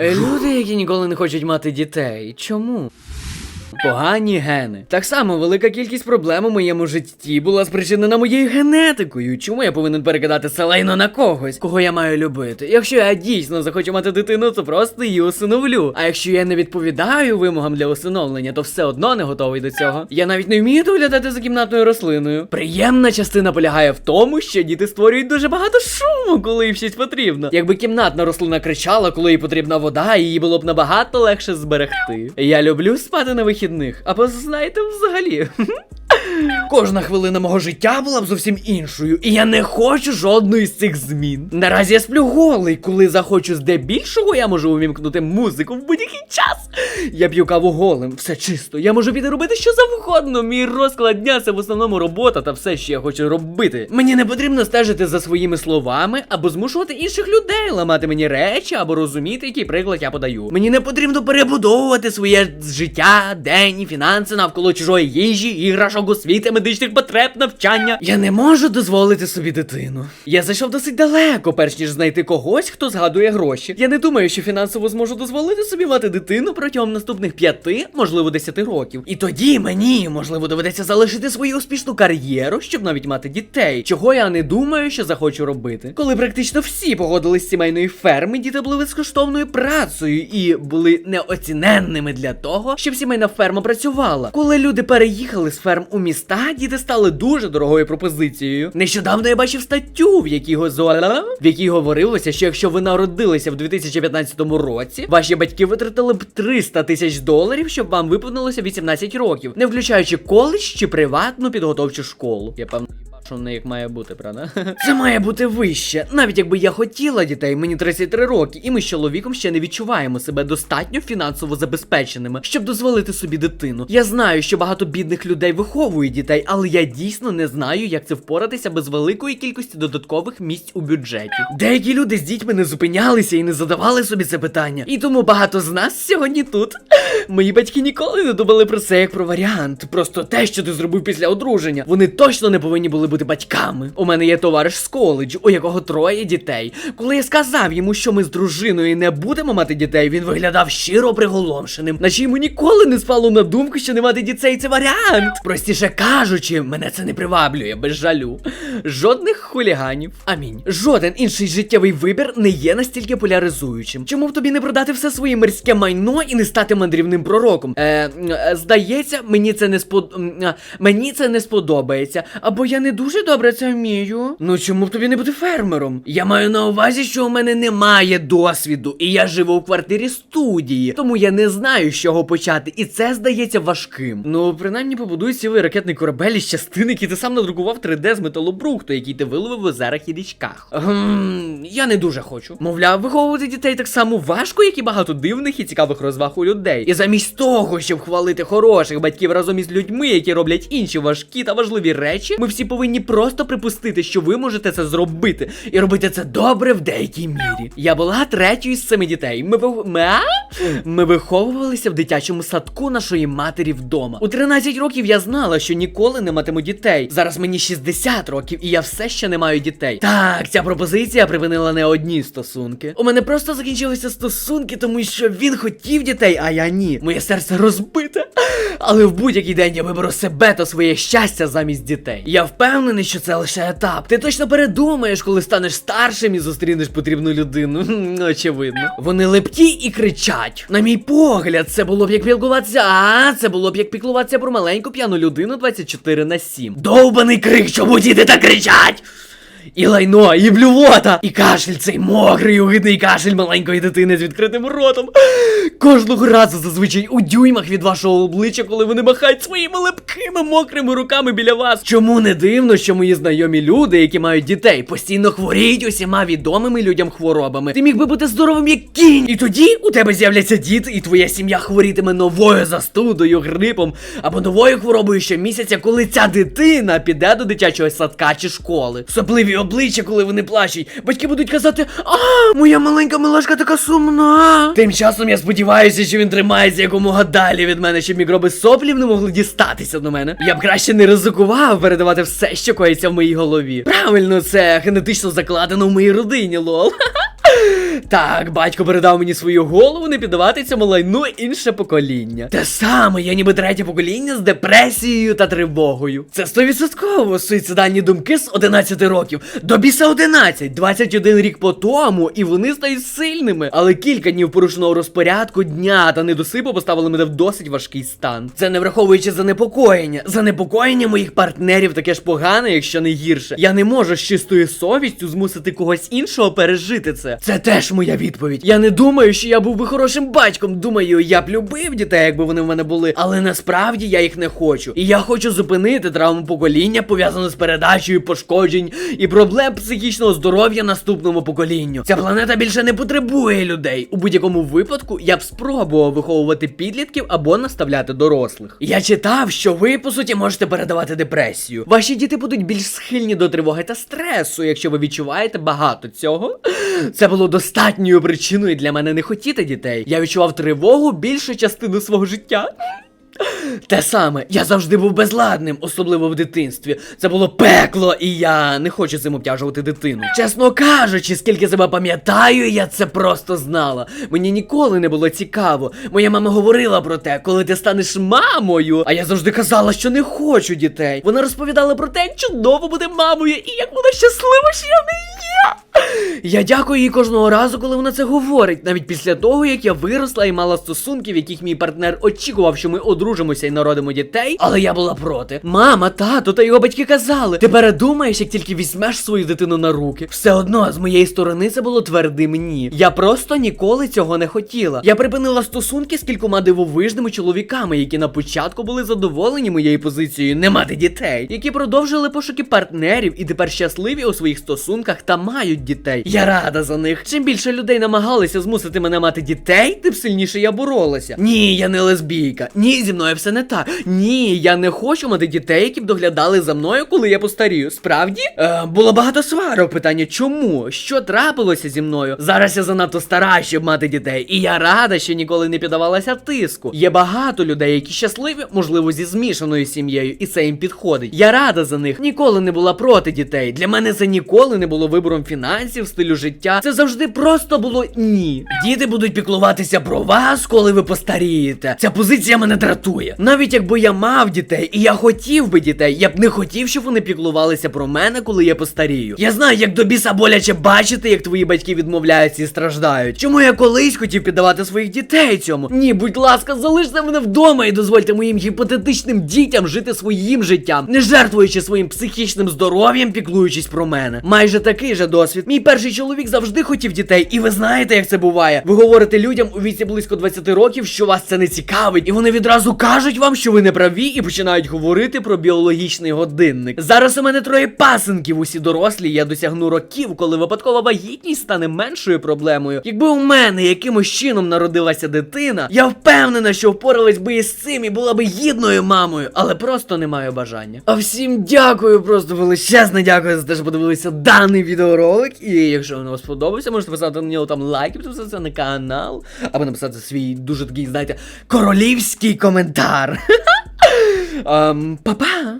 Е, Люди, які ніколи не хочуть мати дітей. Чому? Погані гени. Так само велика кількість проблем у моєму житті була спричинена моєю генетикою. Чому я повинен перекидати селейно на когось, кого я маю любити? Якщо я дійсно захочу мати дитину, то просто її усиновлю. А якщо я не відповідаю вимогам для усиновлення, то все одно не готовий до цього. Я навіть не вмію доглядати за кімнатною рослиною. Приємна частина полягає в тому, що діти створюють дуже багато шуму, коли їм щось потрібно. Якби кімнатна рослина кричала, коли їй потрібна вода, її було б набагато легше зберегти. Я люблю спати на вихідних, або знаєте, взагалі. Кожна хвилина мого життя була б зовсім іншою, і я не хочу жодної з цих змін. Наразі я сплю голий, коли захочу здебільшого, я можу увімкнути музику в будь-який час. Я п'ю каву голим, все чисто. Я можу піти робити що завгодно. Мій розклад дня це в основному робота та все, що я хочу робити. Мені не потрібно стежити за своїми словами або змушувати інших людей ламати мені речі або розуміти, який приклад я подаю. Мені не потрібно перебудовувати своє життя, день і фінанси навколо чужої їжі, іграшок, освіти, медичних потреб, навчання. Я не можу дозволити собі дитину. Я зайшов досить далеко, перш ніж знайти когось, хто згадує гроші. Я не думаю, що фінансово зможу дозволити собі мати дитину протягом наступних п'яти, можливо, десяти років. І тоді мені, можливо, доведеться залишити свою успішну кар'єру, щоб навіть мати дітей, чого я не думаю, що захочу робити. Коли практично всі погодились з сімейної ферми, діти були безкоштовною працею і були неоціненними для того, щоб сімейна ферма працювала. Коли люди переїхали з ферм у міста, діти стали дуже дорогою пропозицією. Нещодавно я бачив статтю, в якій го- в якій говорилося, що якщо ви народилися в 2015 році, ваші батьки витратили б 300 тисяч доларів, щоб вам виповнилося 18 років, не включаючи коледж чи приватну підготовчу школу. Я певно. Що в неї як має бути, правда? Це має бути вище. Навіть якби я хотіла дітей, мені 33 роки, і ми з чоловіком ще не відчуваємо себе достатньо фінансово забезпеченими, щоб дозволити собі дитину. Я знаю, що багато бідних людей виховують дітей, але я дійсно не знаю, як це впоратися без великої кількості додаткових місць у бюджеті. Деякі люди з дітьми не зупинялися і не задавали собі це питання. І тому багато з нас сьогодні тут. Мої батьки ніколи не думали про це як про варіант. Просто те, що ти зробив після одруження. Вони точно не повинні були бути батьками. У мене є товариш з коледжу, у якого троє дітей. Коли я сказав йому, що ми з дружиною не будемо мати дітей, він виглядав щиро приголомшеним, наче йому ніколи не спало на думку, що не мати дітей це варіант. Простіше кажучи, мене це не приваблює без жалю. Жодних хуліганів. Амінь. Жоден інший життєвий вибір не є настільки поляризуючим. Чому б тобі не продати все своє мирське майно і не стати мандрівним пророком? Е, е, здається, мені це не спод... мені це не сподобається. Або я не дуже добре це вмію. Ну чому б тобі не бути фермером? Я маю на увазі, що у мене немає досвіду, і я живу в квартирі студії, тому я не знаю, з чого почати, і це здається важким. Ну, принаймні побудуй цілий ракетний корабель із частин, які ти сам надрукував 3D з металобрухту, який ти виловив в озерах і річках. Гм, я не дуже хочу. Мовляв, виховувати дітей так само важко, як і багато дивних і цікавих розваг у людей. І замість того, щоб хвалити хороших батьків разом із людьми, які роблять інші важкі та важливі речі, ми всі повинні просто припустити, що ви можете це зробити, і робити це добре в деякій мірі. Я була третьою з семи дітей. Ми вих... ми, виховувалися в дитячому садку нашої матері вдома. У 13 років я знала, що ніколи не матиму дітей. Зараз мені 60 років, і я все ще не маю дітей. Так, ця пропозиція припинила не одні стосунки. У мене просто закінчилися стосунки, тому що він хотів дітей, а я ні. Моє серце розбите. Але в будь-який день я виберу себе та своє щастя замість дітей. Я впевнений, що це лише етап. Ти точно передумаєш, коли станеш старшим і зустрінеш потрібну людину. Очевидно. Вони лепті і кричать. На мій погляд, це було б як піклуватися. А, це було б як піклуватися про маленьку п'яну людину 24 на 7. Довбаний крик, чому діти так кричать! І лайно, і блювота, і кашель цей мокрий, огидний кашель маленької дитини з відкритим ротом. Кожного разу зазвичай у дюймах від вашого обличчя, коли вони махають своїми липкими мокрими руками біля вас. Чому не дивно, що мої знайомі люди, які мають дітей, постійно хворіють усіма відомими людям хворобами. Ти міг би бути здоровим як кінь. І тоді у тебе з'являться діти, і твоя сім'я хворітиме новою застудою, грипом або новою хворобою щомісяця, коли ця дитина піде до дитячого садка чи школи. Сопливі обличчя, коли вони плачуть. Батьки будуть казати: А, моя маленька милашка така сумна. Тим часом я сподіваюся, що він тримається якомога далі від мене, щоб мікроби соплів не могли дістатися до мене. Я б краще не ризикував передавати все, що коїться в моїй голові. Правильно, це генетично закладено в моїй родині, лол. Так, батько передав мені свою голову не піддавати цьому лайну інше покоління. Те саме, я ніби третє покоління з депресією та тривогою. Це стовідсотково суїцидальні думки з 11 років. До біса 11, 21 рік по тому, і вони стають сильними. Але кілька днів порушеного розпорядку дня та недосипу поставили мене в досить важкий стан. Це не враховуючи занепокоєння. Занепокоєння моїх партнерів таке ж погане, якщо не гірше. Я не можу з чистою совістю змусити когось іншого пережити це. Це теж моя відповідь. Я не думаю, що я був би хорошим батьком. Думаю, я б любив дітей, якби вони в мене були. Але насправді я їх не хочу. І я хочу зупинити травму покоління, пов'язану з передачею пошкоджень і проблем психічного здоров'я наступному поколінню. Ця планета більше не потребує людей. У будь-якому випадку я б спробував виховувати підлітків або наставляти дорослих. Я читав, що ви по суті можете передавати депресію. Ваші діти будуть більш схильні до тривоги та стресу, якщо ви відчуваєте багато цього. Це було достатньою причиною для мене не хотіти дітей. Я відчував тривогу більшу частину свого життя. Те саме, я завжди був безладним, особливо в дитинстві. Це було пекло, і я не хочу цим обтяжувати дитину. Чесно кажучи, скільки себе пам'ятаю, я це просто знала. Мені ніколи не було цікаво. Моя мама говорила про те, коли ти станеш мамою. А я завжди казала, що не хочу дітей. Вона розповідала про те, чудово бути мамою, і як вона щаслива, що я в неї є. Я дякую їй кожного разу, коли вона це говорить, навіть після того, як я виросла і мала стосунки, в яких мій партнер очікував, що ми одружимося і народимо дітей, але я була проти. Мама, тато та його батьки казали: ти передумаєш, як тільки візьмеш свою дитину на руки. Все одно з моєї сторони це було твердим ні. Я просто ніколи цього не хотіла. Я припинила стосунки з кількома дивовижними чоловіками, які на початку були задоволені моєю позицією не мати дітей, які продовжили пошуки партнерів і тепер щасливі у своїх стосунках та мають дітей. Я рада за них. Чим більше людей намагалися змусити мене мати дітей, тим сильніше я боролася. Ні, я не лесбійка. Ні, зі мною все не так. Ні, я не хочу мати дітей, які б доглядали за мною, коли я постарію. Справді? Е, було багато сварок. Питання, чому? Що трапилося зі мною? Зараз я занадто стара, щоб мати дітей, і я рада, що ніколи не піддавалася тиску. Є багато людей, які щасливі, можливо, зі змішаною сім'єю, і це їм підходить. Я рада за них. Ніколи не була проти дітей. Для мене це ніколи не було вибором фінансів, стилю життя. Це завжди просто було ні. Діти будуть піклуватися про вас, коли ви постарієте. Ця позиція мене дратує. Навіть якби я мав дітей, і я хотів би дітей, я б не хотів, щоб вони піклувалися про мене, коли я постарію. Я знаю, як до біса боляче бачити, як твої батьки відмовляються і страждають. Чому я колись хотів піддавати своїх дітей цьому? Ні, будь ласка, залиште мене вдома і дозвольте моїм гіпотетичним дітям жити своїм життям, не жертвуючи своїм психічним здоров'ям, піклуючись про мене. Майже такий же досвід. Мій перший чоловік завжди хотів дітей, і ви знаєте, як це буває. Ви говорите людям у віці близько 20 років, що вас це не цікавить, і вони відразу кажуть вам, що ви не праві, і починають говорити про біологічний годинник. Зараз у мене троє пасенків, усі дорослі. Я досягну років, коли випадкова вагітність стане меншою проблемою. Якби у мене якимось чином народилася дитина, я впевнена, що впоралась би із цим і була би гідною мамою, але просто не маю бажання. А всім дякую, просто величезне дякую за те, що подивилися даний відеоролик. І якщо він вам сподобався, можете поставити на нього там лайк, підписатися на канал, або написати свій дуже такий, знаєте, королівський коментар. Ем, Па-па!